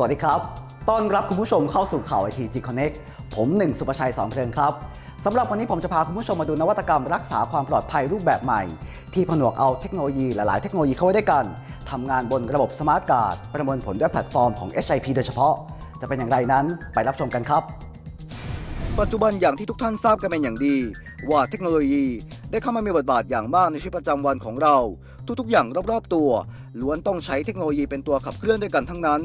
สวัสดีครับ ต้อนรับคุณผู้ชมเข้าสู่ข่าวไอทีจีคอนเน็กผมหนึ่งสุประชัยสองเพลินครับสำหรับวันนี้ผมจะพาคุณผู้ชมมาดูนวัตกรรมรักษาความปลอดภัยรูปแบบใหม่ ที่ผนวกเอาเทคโนโลยีหลาย ๆ เทคโนโลยีเข้าไว้ด้วยกันทำงานบนระบบสมาร์ทการ์ดประมวลผลด้วยแพลตฟอร์มของ HIP โดยเฉพาะ จะเป็นอย่างไรนั้นไปรับชมกันครับ ปัจจุบันอย่างที่ทุกท่านทราบกันเป็นอย่างดี ว่าเทคโนโลยีได้เข้ามามีบทบาทอย่างมากในชีวิตประจำวันของเรา ทุกๆ อย่างรอบๆตัวล้วนต้องใช้เทคโนโลยีเป็นตัวขับเคลื่อนด้วยกันทั้งนั้น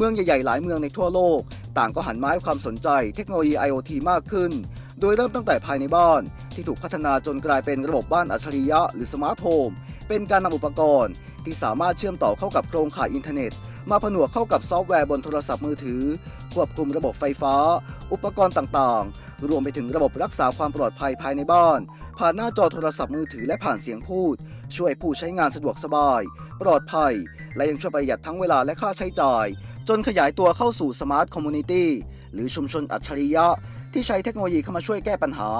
เมืองใหญ่ๆหลายเมืองในทั่วโลก ต่างก็หันมาให้ความสนใจเทคโนโลยี IoT มากขึ้น โดยเริ่มตั้งแต่ภายในบ้าน ที่ถูกพัฒนาจนกลายเป็นระบบบ้านอัจฉริยะหรือสมาร์ทโฮมเป็นการนำอุปกรณ์ ที่สามารถเชื่อมต่อเข้ากับโครงข่ายอินเทอร์เน็ต มาผนวกเข้ากับซอฟต์แวร์บนโทรศัพท์มือถือ ควบคุมระบบไฟฟ้า อุปกรณ์ต่างๆ รวมไปถึงระบบรักษาความปลอดภัยภายในบ้าน ผ่านหน้าจอโทรศัพท์มือถือและผ่านเสียงพูด ช่วยผู้ใช้งานสะดวกสบาย ปลอดภัย และยังช่วยประหยัดทั้งเวลาและค่าใช้จ่าย จนขยายตัวเข้าสู่สมาร์ทคอมมูนิตี้หรือชุมชนอัจฉริยะ ที่ใช้เทคโนโลยีเข้ามาช่วยแก้ปัญหา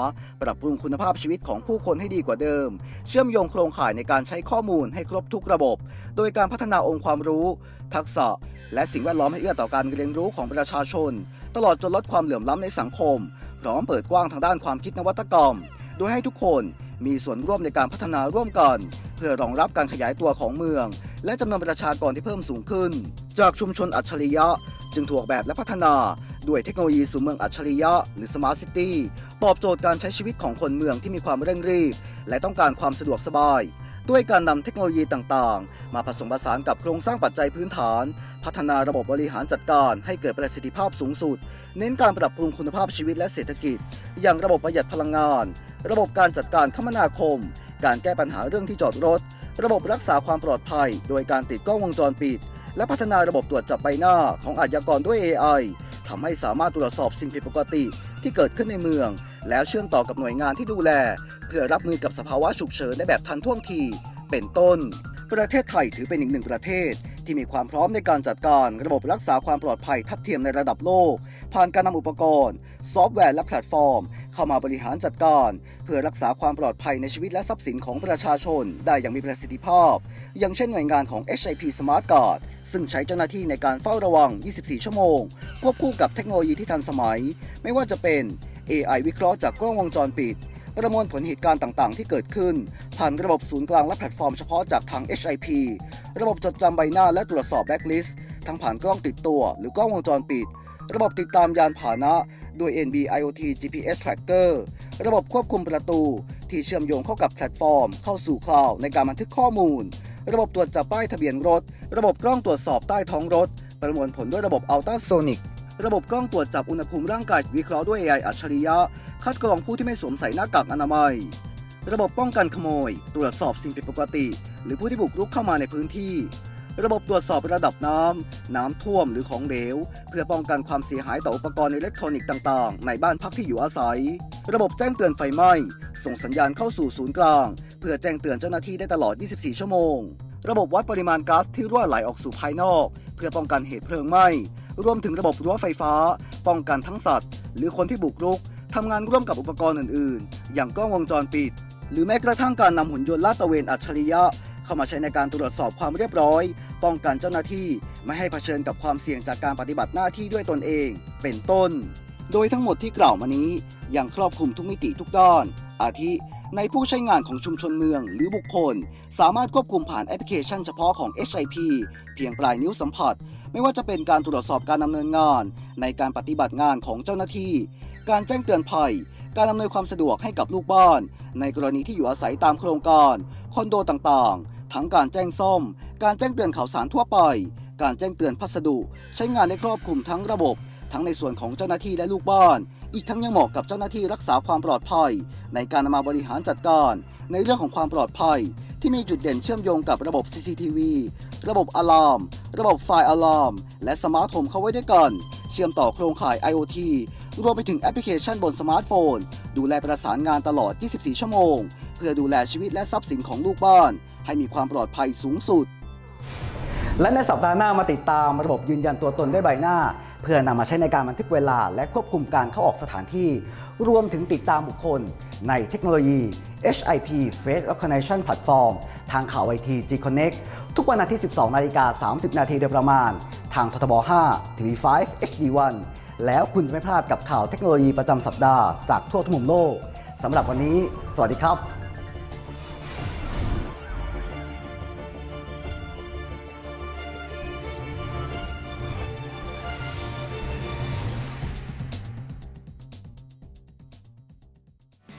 ปรับปรุงคุณภาพชีวิตของผู้คนให้ดีกว่าเดิม เชื่อมโยงโครงข่ายในการใช้ข้อมูลให้ครบทุกระบบ โดยการพัฒนาองค์ความรู้ ทักษะ และสิ่งแวดล้อมให้เอื้อต่อการเรียนรู้ของประชาชน ตลอดจนลดความเหลื่อมล้ำในสังคม พร้อมเปิดกว้างทางด้านความคิดนวัตกรรม โดยให้ทุกคนมีส่วนร่วมในการพัฒนาร่วมกัน เพื่อรองรับการขยายตัวของเมือง และจำนวนประชากรที่เพิ่มสูงขึ้น จากชุมชนอัจฉริยะ จึงถูกแบบและพัฒนา ด้วยเทคโนโลยีสู่เมืองอัจฉริยะ หรือ Smart City ตอบโจทย์การใช้ชีวิตของคนเมืองที่มีความเร่งรีบ และต้องการความสะดวกสบาย ด้วยการนำเทคโนโลยีต่างๆ มาผสมผสานกับโครงสร้างปัจจัยพื้นฐาน พัฒนาระบบบริหารจัดการให้เกิดประสิทธิภาพสูงสุด เน้นการปรับปรุงคุณภาพชีวิตและเศรษฐกิจ อย่างระบบประหยัดพลังงาน ระบบการจัดการคมนาคม การแก้ปัญหาเรื่องที่จอดรถ ระบบรักษาความปลอดภัย โดยการติดกล้องวงจรปิด และพัฒนาระบบตรวจจับใบหน้าของอาชญากรด้วย AI ทำให้สามารถตรวจสอบสิ่งผิดปกติที่เกิดขึ้นในเมือง แล้วเชื่อมต่อกับหน่วยงานที่ดูแล เพื่อรับมือกับสภาวะฉุกเฉินได้แบบทันท่วงที เป็นต้น ประเทศไทยถือเป็นอีกหนึ่งประเทศ ที่มีความพร้อมในการจัดการระบบรักษาความปลอดภัยทัดเทียมในระดับโลก ผ่านการนำอุปกรณ์ ซอฟต์แวร์และแพลตฟอร์ม เข้ามาบริหารจัดการ เพื่อรักษาความปลอดภัยในชีวิตและทรัพย์สินของประชาชนได้อย่างมีประสิทธิภาพ อย่างเช่นหน่วยงานของ HIP Smart Guard ซึ่งใช้เจ้าหน้าที่ในการเฝ้าระวัง 24 ชั่วโมง ควบคู่กับเทคโนโลยีที่ทันสมัย ไม่ว่าจะเป็น AI วิเคราะห์จากกล้องวงจรปิด ประมวลผลเหตุการณ์ต่าง ๆ ที่เกิดขึ้น ผ่านระบบศูนย์กลางและแพลตฟอร์มเฉพาะจากทาง HIP ระบบจดจำใบหน้าและตรวจสอบแบ็กลิสต์ทั้งผ่านกล้องติดตัวหรือกล้องวงจรปิด ระบบติดตามยานพาหนะ ด้วย NB IoT GPS Tracker ระบบควบคุมประตู ที่เชื่อมโยงเข้ากับแพลตฟอร์ม เข้าสู่คลาวในการบันทึกข้อมูล ระบบตรวจจับป้ายทะเบียนรถ ระบบกล้องตรวจสอบใต้ท้องรถ ประมวลผลด้วยระบบ Ultrasonic ระบบกล้องตรวจจับอุณหภูมิร่างกายวิเคราะห์ด้วย AI อัจฉริยะ คัดกรองผู้ที่ไม่สวมใส่หน้ากากอนามัย ระบบป้องกันขโมย ตรวจสอบสิ่งผิดปกติ หรือผู้ที่บุกรุกเข้ามาในพื้นที่ ระบบตรวจสอบระดับน้ำ น้ำท่วมหรือของเหลว เพื่อป้องกันความเสียหายต่ออุปกรณ์อิเล็กทรอนิกส์ต่างๆ ในบ้านพักที่อยู่อาศัย ระบบแจ้งเตือนไฟไหม้ ส่งสัญญาณเข้าสู่ศูนย์กลาง เพื่อแจ้งเตือนเจ้าหน้าที่ได้ตลอด 24 ชั่วโมง ระบบวัดปริมาณก๊าซที่รั่วไหลออกสู่ภายนอก เพื่อป้องกันเหตุเพลิงไหม้ รวมถึงระบบรั้วไฟฟ้า ป้องกันทั้งสัตว์ หรือคนที่บุกรุกทำงานร่วมกับอุปกรณ์อื่น ๆ อย่างกล้องวงจรปิด หรือแม้กระทั่งการนำหุ่นยนต์ลาดตระเวนอัจฉริยะ เข้ามาใช้ในการตรวจสอบความเรียบร้อย ป้องกันเจ้าหน้าที่ไม่ให้เผชิญกับความเสี่ยงจากการปฏิบัติหน้าที่ด้วยตนเอง เป็นต้น โดยทั้งหมดที่กล่าวมานี้ยังครอบคลุมทุกมิติทุกด้าน อาทิ ในผู้ใช้งานของชุมชนเมืองหรือบุคคล สามารถควบคุมผ่านแอปพลิเคชันเฉพาะของ HIP เพียงปลายนิ้วสัมผัส ไม่ว่าจะเป็นการตรวจสอบการดำเนินงาน ในการปฏิบัติงานของเจ้าหน้าที่ การแจ้งเตือนภัยการอำนวยความสะดวกให้กับลูกบ้าน ในกรณีที่อยู่อาศัยตามโครงการ คอนโดต่างๆ ทั้งการแจ้งซ่อม การแจ้งเตือนข่าวสารทั่วไป การแจ้งเตือนพัสดุ ใช้งานได้ครอบคลุมทั้งระบบ ทั้งในส่วนของเจ้าหน้าที่และลูกบ้าน อีกทั้งยังเหมาะกับเจ้าหน้าที่รักษาความปลอดภัย ในการมาบริหารจัดการ ในเรื่องของความปลอดภัย ที่มีจุดเด่นเชื่อมโยงกับระบบ CCTV ระบบอะลาร์มระบบไฟอะลาร์มและสมาร์ทโฮมเข้าไว้ด้วยกัน เชื่อมต่อโครงข่าย IoT รวมไปถึงแอปพลิเคชันบนสมาร์ทโฟน ดูแลประสานงานตลอด 24 ชั่วโมง เพื่อดูแลชีวิตและทรัพย์สินของลูกบ้าน ให้มีความปลอดภัยสูงสุด และในสัปดาห์หน้ามาติดตามระบบยืนยันตัวตนด้วยใบหน้า เพื่อนำมาใช้ในการบันทึกเวลา และควบคุมการเข้าออกสถานที่ รวมถึงติดตามบุคคล ในเทคโนโลยี HIP Face Recognition Platform ทางข่าวไอที G Connect ทุกวันอาทิตย์ 12 นาฬิกา 30 นาทีโดยประมาณ ทางททบ 5 TV5 HD1 แล้วคุณจะไม่พลาดกับข่าวเทคโนโลยีประจำสัปดาห์จากทั่วทุกมุมโลก สำหรับวันนี้ สวัสดีครับ